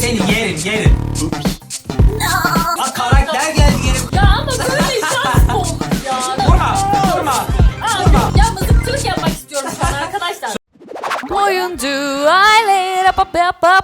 seni yerim yerim. Aa karakter geldi yeni. Ya ama böyle şans olur ya? Vurma vurma Aa, vurma. ya mızıkçılık yapmak istiyorum şu an arkadaşlar. Oyuncu aile pa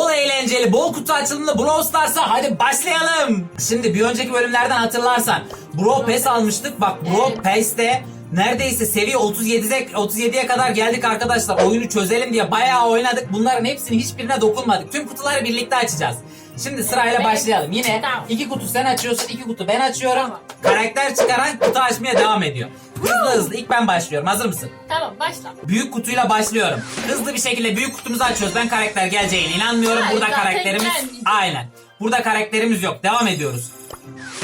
Bol eğlenceli, bol kutu açılımlı Brawl Stars'a hadi başlayalım. Şimdi bir önceki bölümlerden hatırlarsan Brawl Pass almıştık. Bak Brawl Evet. Pass'te neredeyse seviye 37'ye 37'ye kadar geldik arkadaşlar. Oyunu çözelim diye bayağı oynadık. Bunların hepsini hiçbirine dokunmadık. Tüm kutuları birlikte açacağız. Şimdi sırayla başlayalım. Yine iki kutu sen açıyorsun, iki kutu ben açıyorum. Karakter çıkaran kutu açmaya devam ediyor. Hızlı hızlı ilk ben başlıyorum. Hazır mısın? Tamam başla. Büyük kutuyla başlıyorum. Hızlı bir şekilde büyük kutumuzu açıyoruz. Ben karakter geleceğine inanmıyorum. Hayır, Burada zaten karakterimiz... gelmeyecek. Aynen. Burada karakterimiz yok. Devam ediyoruz.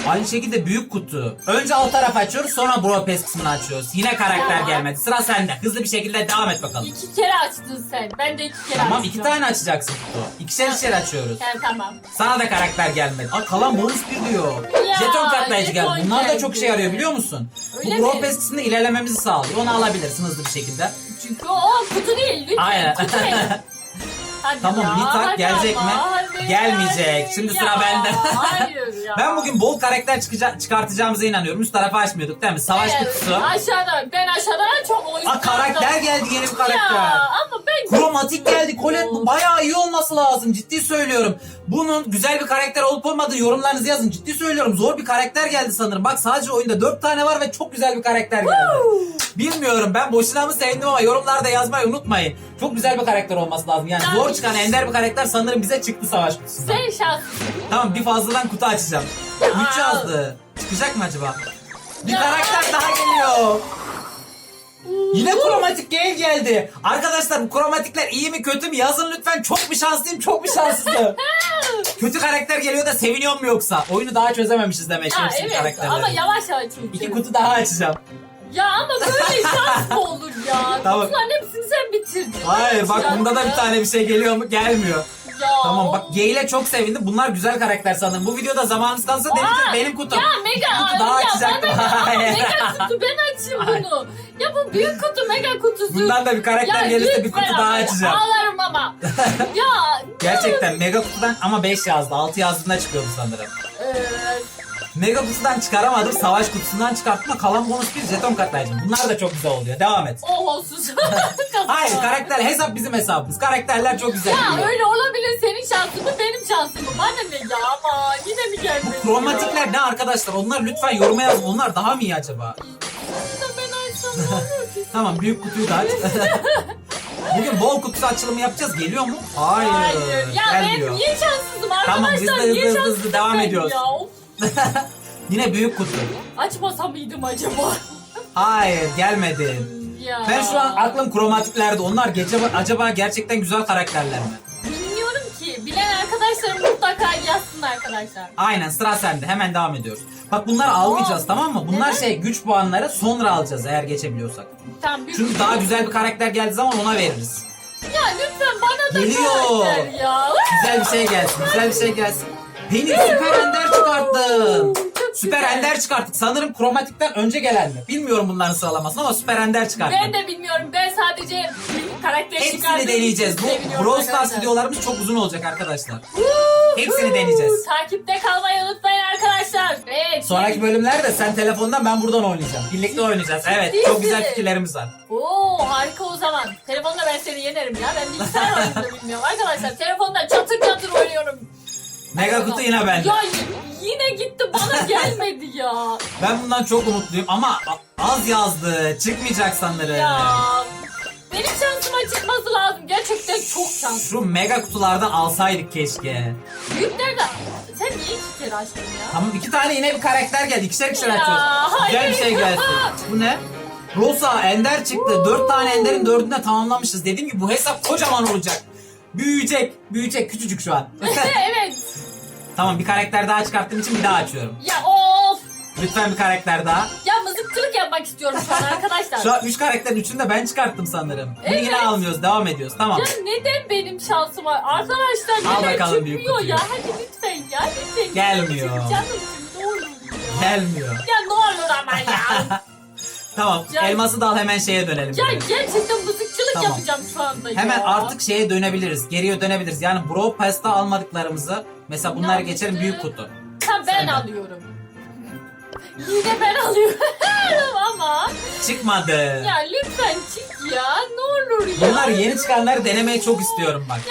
Aynı şekilde büyük kutu. Önce alt tarafı açıyoruz sonra Pass kısmını açıyoruz. Yine karakter Tamam. gelmedi. Sıra sende. Hızlı bir şekilde devam et bakalım. İki kere açtın sen. Ben de iki kere Tamam açtım. iki tane açacaksın kutu. İkişer ikişer açıyoruz. Yani tamam. Sana da karakter gelmedi. Aa kalan bonus bir diyor. Ya, Jeton katlayıcı geldi. Bunlar da geldi. çok işe yarıyor biliyor musun? Öyle Bu mi? Pass kısmında ilerlememizi sağlıyor. Onu alabilirsin hızlı bir şekilde. Çünkü o kutu değil. Lütfen Aynen. kutu değil. Hadi Tamam, ya, Nitak hadi gelecek ama, mi? Gelmeyecek. Şimdi sıra Ya, bende. Hayır ya. Ben bugün bol karakter çıkacak, çıkartacağımıza inanıyorum. Üst tarafa açmıyorduk değil mi? Savaş Evet, kutusu. Aşağıdan. Ben aşağıdan çok oyun Aa karakter geldi yeni bir karakter. Ya ama ben... Kromatik geldi. Colette bu bayağı iyi olması lazım. Ciddi söylüyorum. Bunun güzel bir karakter olup olmadığı yorumlarınızı yazın. Ciddi söylüyorum. Zor bir karakter geldi sanırım. Bak sadece oyunda 4 tane var ve çok güzel bir karakter geldi. Bilmiyorum ben boşuna mı sevindim ama yorumlarda yazmayı unutmayın. Çok güzel bir karakter olması lazım. Yani zor çıkan ender bir karakter sanırım bize çıktı savaş kutusundan. Sen şanslısın. Tamam bir fazladan kutu açacağım. 3 yazdı. Çıkacak mı acaba? Bir karakter daha geliyor. Yine kromatik gel geldi. Arkadaşlar bu kromatikler iyi mi kötü mü yazın lütfen. Çok bir şanslıyım çok bir şanssızım. kötü karakter geliyor da seviniyor mu yoksa? Oyunu daha çözememişiz demek ki hepsinin evet karakterleri. ama yavaş çünkü. İki kutu daha açacağım. Ya ama böyle şans mı olur ya? Tamam. Kutuların hepsini sen bitirdin. Hayır bak bunda da bir tane bir şey geliyor mu? Gelmiyor. Ya. Tamam bak G ile çok sevindim. Bunlar güzel karakter sanırım. Bu videoda zamanınız kalsa Aa, benim kutum. Ya mega kutu daha ya açacaktım. bana Hayır. mega kutu ben açayım bunu. Ya bu büyük kutu mega kutusu. Bundan da bir karakter gelirse bir lütfen kutu daha açacağım. Ağlarım ama. ya. Gerçekten mega kutudan ama 5 yazdı. 6 yazdığında çıkıyordu sanırım. Mega kutudan çıkaramadım. Savaş kutusundan çıkarttım kalan bonus bir jeton katlayıcı. Bunlar da çok güzel oluyor. Devam et. oh olsun. Hayır karakter hesap bizim hesabımız. Karakterler çok güzel. Ya geliyor. öyle olabilir senin şansın mı benim şansım mı? Bana ne ya ama yine mi gelmedi? Kromatikler ne arkadaşlar? Onlar lütfen yoruma yazın. Onlar daha mı iyi acaba? Ben açsam ne olur ki? Tamam büyük kutuyu da aç. Bugün bol kutusu açılımı yapacağız. Geliyor mu? Hayır. Hayır. Ya ben gelmiyor. niye şanssızım arkadaşlar? Tamam, biz de hızlı niye hızlı şanssızım hızlı devam ben ediyoruz. Ya? Of, Yine büyük kutu. açmasa mıydım acaba? Hayır gelmedi. ya. Ben şu an aklım kromatiklerde. Onlar gece acaba gerçekten güzel karakterler mi? Bilmiyorum ki. Bilen arkadaşlarım mutlaka yazsın arkadaşlar. Aynen sıra sende. Hemen devam ediyoruz. Bak bunları almayacağız tamam mı? Bunlar Neden? şey güç puanları sonra alacağız eğer geçebiliyorsak. Tamam. büyük- Çünkü daha güzel bir karakter geldiği zaman ona veririz. Ya lütfen bana da Geliyor. karakter ya. Güzel bir şey gelsin. Güzel bir şey gelsin. Beni süper ender çıkarttın. Çok Süper güzel. ender çıkarttık. Sanırım kromatikten önce gelen mi? Bilmiyorum bunların sıralamasını ama süper ender çıkarttık. Ben de bilmiyorum. Ben sadece karakter Hepsini çıkardığım deneyeceğiz. Bu Brawl Stars videolarımız çok uzun olacak arkadaşlar. Hepsini deneyeceğiz. Takipte kalmayı unutmayın arkadaşlar. Evet. Sonraki bölümlerde sen telefondan ben buradan oynayacağım. Birlikte oynayacağız. Evet çok güzel fikirlerimiz var. Oo harika o zaman. Telefonda ben seni yenerim ya. Ben bilgisayar oyunu bilmiyorum. Arkadaşlar telefonda çatır çatır oynuyorum. Mega kutu yine bende. Ya yine gitti bana gelmedi ya. Ben bundan çok umutluyum ama az yazdı. Çıkmayacak sanırım. Ya. Benim şansıma çıkması lazım. Gerçekten çok şanslı. Şu mega kutulardan alsaydık keşke. Büyükler de... Sen niye iki kere açtın ya? Tamam iki tane yine bir karakter geldi. İkişer ikişer Ya, açıyoruz. Güzel bir hayır. şey gelsin. Bu ne? Rosa, Ender çıktı. Dört tane Ender'in dördünde tamamlamışız. Dediğim gibi bu hesap kocaman olacak. Büyüyecek. Büyüyecek. Küçücük şu an. evet. Tamam bir karakter daha çıkarttığım için bir daha açıyorum. Ya of. Lütfen bir karakter daha. Ya mızıkçılık yapmak istiyorum şu an arkadaşlar. Şu an 3 karakterin 3'ünü de ben çıkarttım sanırım. Bunu Evet. yine almıyoruz. Devam ediyoruz. Tamam. Ya neden benim şansıma? Arkadaşlar Al neden bakalım büyük çıkmıyor kutuyu. ya? Hadi lütfen ya lütfen. Gelmiyor. Canım için ne olur ya. Gelmiyor. Ya ne olur ama ya. Tamam Ya- elması da al hemen şeye dönelim. Ya gerçekten mızıkçılık Tamam. yapacağım şu anda Hemen ya. artık şeye dönebiliriz. Geriye dönebiliriz. Yani Bro Pass'ta almadıklarımızı mesela bunları Ne geçelim büyük kutu. Ha ben Sen de. alıyorum. Yine ben alıyorum ama Çıkmadı. ya lütfen çık ya ne olur ya. Bunlar yeni çıkanları denemeyi çok istiyorum bak.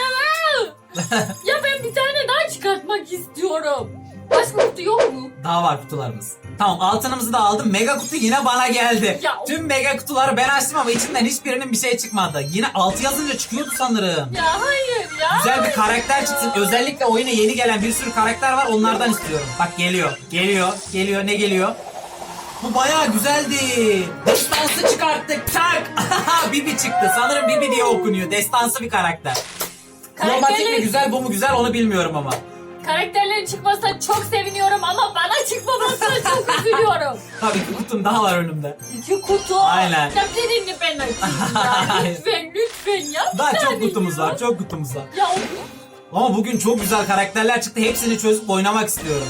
Ya ben bir tane daha çıkartmak istiyorum. Başka kutu yok mu? Daha var kutularımız. Tamam altınımızı da aldım. Mega kutu yine bana geldi. Ya- Tüm mega kutuları ben açtım ama içinden hiçbirinin bir şey çıkmadı. Yine 6 yazınca çıkıyordu sanırım. Ya hayır ya. Güzel bir karakter ya. çıksın. Özellikle oyuna yeni gelen bir sürü karakter var. Onlardan istiyorum. Bak geliyor. Geliyor. Geliyor. Ne geliyor? Bu bayağı güzeldi. Destansı çıkarttık. Tak. Bibi çıktı. Sanırım Bibi diye okunuyor. Destansı bir karakter. Kromatik mi Karakterlerin- güzel bu mu güzel onu bilmiyorum ama. Karakterlerin çıkmasına çok seviniyorum ama çok üzülüyorum. Tabii ki kutum daha var önümde. İki kutu. Aynen. Ya birini ben açayım ya. Lütfen lütfen ya. Bir Daha çok tane kutumuz ya. var. Çok kutumuz var. Ya o- Ama bugün çok güzel karakterler çıktı. Hepsini çözüp oynamak istiyorum.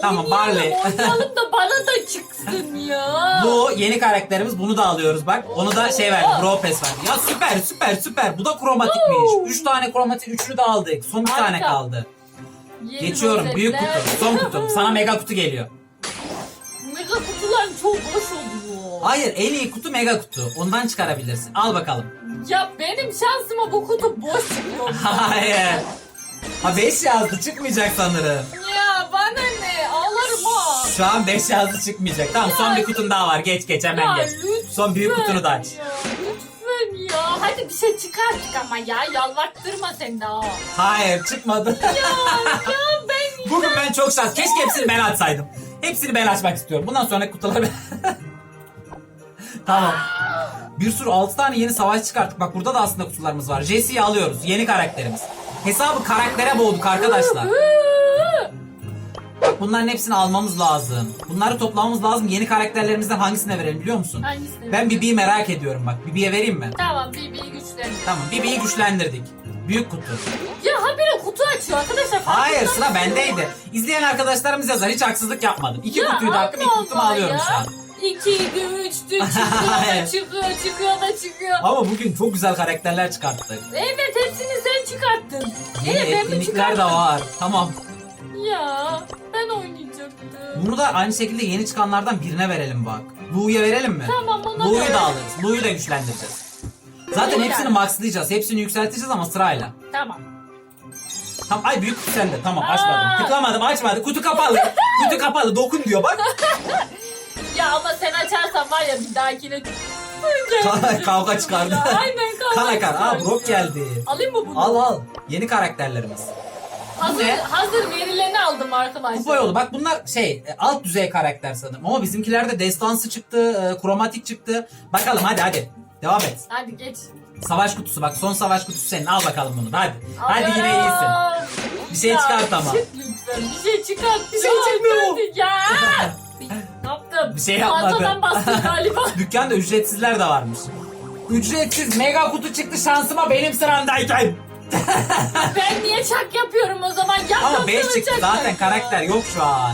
Tamam oynayalım, Barley. Oynayalım da bana da çıksın ya. Bu yeni karakterimiz. Bunu da alıyoruz bak. Onu da şey verdi. Bro Pass verdi. Ya süper süper süper. Bu da kromatikmiş. 3 tane kromatik. Üçünü de aldık. Son bir Harika. tane kaldı. Yeni Geçiyorum. rozetler. Büyük kutu. Son kutum. Sana mega kutu geliyor. Kutular çok boş oluyor. Hayır en iyi kutu mega kutu. Ondan çıkarabilirsin. Al bakalım. Ya benim şansıma bu kutu boş çıkıyor. Hayır. Ha 5 yazdı. Çıkmayacak sanırım. ya bana ne? Ağlarım ha. Şu an 5 yazdı çıkmayacak. Tamam son bir kutun daha var. Geç geç hemen Ya geç. lütfen Son büyük kutunu da aç. Ya, lütfen ya. Hadi bir şey çıkarttık ama ya. Yalvarttırma sen daha. Hayır çıkmadı. Ya, ya ben... Bugün ben çok şans. Keşke hepsini ben açsaydım. Hepsini ben açmak istiyorum. Bundan sonra kutuları ben... tamam. Bir sürü 6 tane yeni savaş çıkarttık. Bak burada da aslında kutularımız var. Jesse'yi alıyoruz. Yeni karakterimiz. Hesabı karaktere boğduk arkadaşlar. Bak bunların hepsini almamız lazım. Bunları toplamamız lazım. Yeni karakterlerimizden hangisine verelim biliyor musun? Hangisini? Ben Bibi'yi merak ediyorum bak. Bibi'ye vereyim mi? Tamam Bibi'yi güçlendir. Tamam Bibi'yi güçlendirdik. Büyük kutu. Ya habire kutu açıyor arkadaşlar. Hayır sıra bendeydi. İzleyen arkadaşlarımız yazar. Hiç haksızlık yapmadım. İki Ya kutuyu da hakkım iki Allah kutumu Allah alıyorum ya. şu an. İkiydi, üçtü, çıkıyor da çıkıyor, çıkıyor da çıkıyor. Ama bugün çok güzel karakterler çıkarttık. Evet hepsini sen çıkarttın. Yeni Evet ben mi etkinlikler de çıkarttım? var. Tamam. Ya ben oynayacaktım. Bunu da aynı şekilde yeni çıkanlardan birine verelim bak. Lu'ya verelim mi? Tamam ona ver. da alırız. Lu'yu da güçlendireceğiz. Zaten Lu'yu hepsini maxlayacağız. Hepsini yükselteceğiz ama sırayla. Tamam. Tamam ay büyük kutu sende. Tamam Aa. açmadım. Tıklamadım açmadım. Kutu kapalı. Kutu kapalı. Dokun diyor bak. Ya ama sen açarsan var ya bir dahakine Ka- kavga çıkardı. Ya, Aynen kavga Kan akar. Aa çıkardı. Brock geldi. Alayım mı bunu? Al al. Yeni karakterlerimiz. Hazır, ne? hazır verileni aldım arkadaşlar. Kupa yolu. Bak bunlar şey e, alt düzey karakter sanırım. Ama bizimkilerde destansı çıktı, e, kromatik çıktı. Bakalım hadi hadi. Devam et. Hadi geç. Savaş kutusu bak son savaş kutusu senin. Al bakalım bunu. Hadi. Hadi yine iyisin. Bir şey Ya, çıkart ama. Çık lütfen. Bir şey çıkart. Bir şey Ya, çıkmıyor. Ya. ne yaptım? Bir şey yapmadı. Fazladan bastım galiba. Dükkanda ücretsizler de varmış. Ücretsiz mega kutu çıktı şansıma benim sıramdayken. ben niye çak yapıyorum o zaman? Yap Ama yoksa 5 çıktı zaten yap. karakter yok şu an.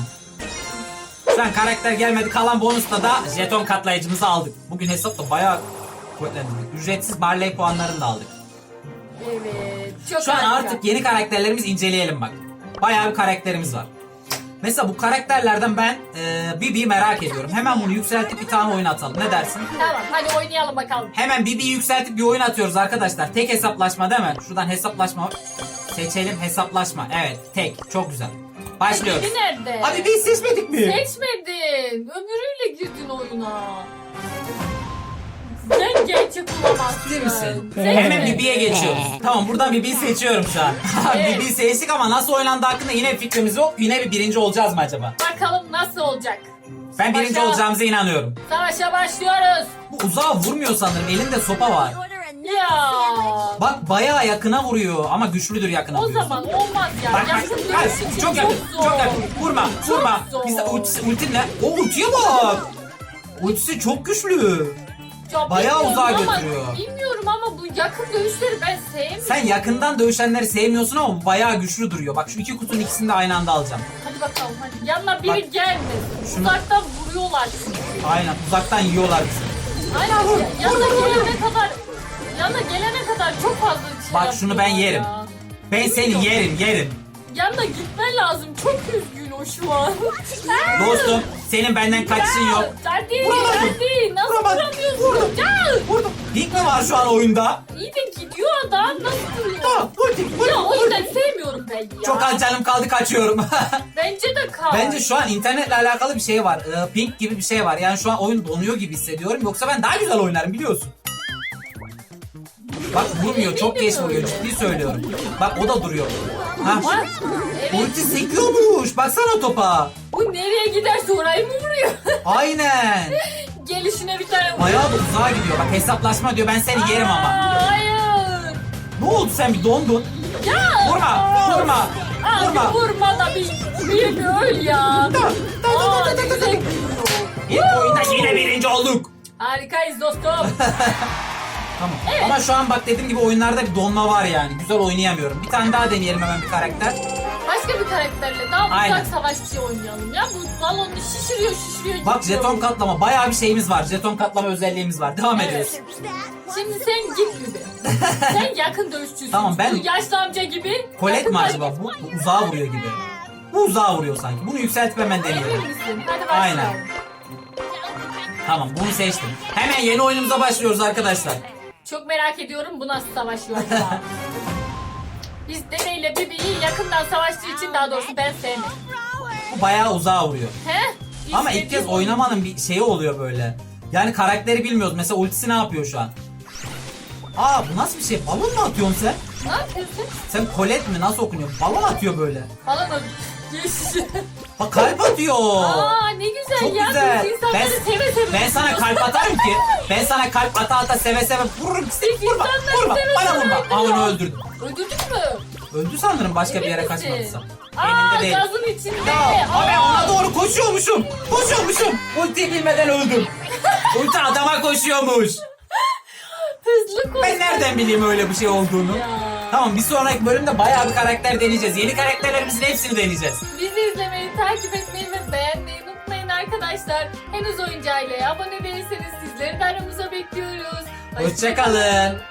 Şu an karakter gelmedi kalan bonusla da jeton katlayıcımızı aldık. Bugün hesapta bayağı. Ücretsiz barley puanlarını da aldık. Evet. Çok Şu an harika. artık yeni karakterlerimizi inceleyelim bak. Bayağı bir karakterimiz var. Mesela bu karakterlerden ben e, Bibi'yi merak ediyorum. Hemen bunu yükseltip bir tane oyun atalım. Ne dersin? Tamam hadi oynayalım bakalım. Hemen Bibi'yi yükseltip bir oyun atıyoruz arkadaşlar. Tek hesaplaşma değil mi? Şuradan hesaplaşma. Seçelim hesaplaşma. Evet tek. Çok güzel. Başlıyoruz. Bibi nerede? Abi Bibi'yi seçmedik mi? Seçmedin. Ömürüyle girdin oyuna. Sen gerçek olamazsın. Ciddi misin? Hemen Bibi'ye geçiyoruz. Tamam buradan Bibi'yi seçiyorum şu an. Evet. Bibi'yi seçtik ama nasıl oynandığı hakkında yine fikrimiz yok. Yine bir birinci olacağız mı acaba? Bakalım nasıl olacak. Ben birinci Başa. olacağımıza inanıyorum. Savaşa başlıyoruz. Bu uzağa vurmuyor sanırım. Elinde sopa var. Ya. Bak bayağı yakına vuruyor ama güçlüdür yakına O vuruyor. zaman olmaz ya. Bak bak, Yakın bak, dövüş için çok yakın, zor. çok yakın. Vurma, Çok vurma. zor. Bizde ultisi, ultin ne? O ultiye bak. Ultisi çok güçlü. Ya Bayağı bilmiyorum uzağa ama- götürüyor. Bilmiyorum ama bu yakın dövüşleri ben sevmiyorum. Sen yakından dövüşenleri sevmiyorsun ama bayağı güçlü duruyor. Bak şu iki kutunun ikisini de aynı anda alacağım. Hadi bakalım hadi. Yanına biri Bak. gelmesin. Şunu- Uzaktan vuruyorlar çünkü. Aynen uzaktan yiyorlar bizi. Aynen yanına gelene kadar yanına gelene kadar çok fazla şey Bak şunu ben yapıyorlar yerim. ya. Ben seni yerim yerim. Yanına gitmen lazım. Çok üzgün şu an. Dostum senin benden kaçışın yok. Hadi Vuramadım. hadi. Nasıl Vuramadım. vuramıyorsun? Gel. Vurdum. Pink mi var şu an oyunda? İyi de gidiyor adam. Nasıl duruyor? Tamam ulti ulti. Ya o yüzden sevmiyorum ben ya. Çok az canım kaldı kaçıyorum. Bence de kal. Bence şu an internetle alakalı bir şey var. Ee, Pink gibi bir şey var. Yani şu an oyun donuyor gibi hissediyorum. Yoksa ben daha güzel oynarım biliyorsun. Bak vurmuyor. Çok geç vuruyor. Ciddi söylüyorum. Bak o da duruyor. Ha. Bak, Evet. Ulti sekiyormuş. Baksana topa. Bu nereye giderse orayı mı vuruyor? Aynen. Gelişine bir tane vuruyor. Bayağı da uzağa gidiyor. Bak hesaplaşma diyor. Ben seni yerim ama. Hayır. Ne oldu sen bir dondun? Ya. Vurma. Vurma. Abi Vurma. vurma da bir, bir, öl ya. Da, da, da. güzel. İlk oyunda yine birinci olduk. Harikayız dostum. Tamam. Ama şu an bak dediğim gibi oyunlarda bir donma var yani. Güzel oynayamıyorum. Bir tane daha deneyelim hemen bir karakter. Başka bir karakterle daha Aynen. uzak savaşçı oynayalım ya. Bu balonu şişiriyor şişiriyor. Bak gidiyor. jeton katlama bayağı bir şeyimiz var. Jeton katlama özelliğimiz var. Devam Evet. ediyoruz. Şimdi sen git gibi. sen yakın dövüşçüsün. Tamam, ben- Bu yaşlı amca gibi. Kolet yakın mi acaba? Bu, bu uzağa vuruyor gibi. Bu uzağa vuruyor sanki. Bunu yükseltip hemen Emin deneyelim. misin? Hadi başlayalım. Aynen. Tamam bunu seçtim. Hemen yeni oyunumuza başlıyoruz arkadaşlar. Çok merak ediyorum bu nasıl savaşıyor acaba? Biz Dede ile Bibi'yi yakından savaştığı için daha doğrusu ben sevmedim. Bu bayağı uzağa vuruyor. He? Biz Ama ilk kez oynamanın bir şeyi oluyor böyle. Yani karakteri bilmiyoruz. Mesela ultisi ne yapıyor şu an? Aa bu nasıl bir şey? Balon mu atıyorsun sen? Ne yapıyorsun? Sen kolet mi? Nasıl okunuyor? Balon atıyor böyle. Falan. Geçiş. Bak kalp atıyor. Aa ne güzel Çok ya. güzel. Biz insanları Ben, seve seve ben sana kalp atarım ki. Ben sana kalp ata ata seve seve vururum. Sik, vurma, İnsanları vurma. seve Bana seve vurma. Aa öldürüyor. onu öldürdüm. Öldürdük mü? Öldü sanırım başka bir yere Emin misin? kaçmadıysa. Aa Elimde değil. gazın içinde. Ya, ben ona doğru koşuyormuşum. Koşuyormuşum. Ulti bilmeden öldüm. Ulti adama koşuyormuş. Hızlı koş. Ben nereden bileyim öyle bir şey olduğunu? Ya. Tamam bir sonraki bölümde bayağı bir karakter deneyeceğiz. Yeni karakterlerimizin hepsini deneyeceğiz. Bizi izlemeyi, takip etmeyi ve beğenmeyi unutmayın arkadaşlar. Henüz oyuncu aileye abone değilseniz sizleri de aramıza bekliyoruz. Hoşçakalın.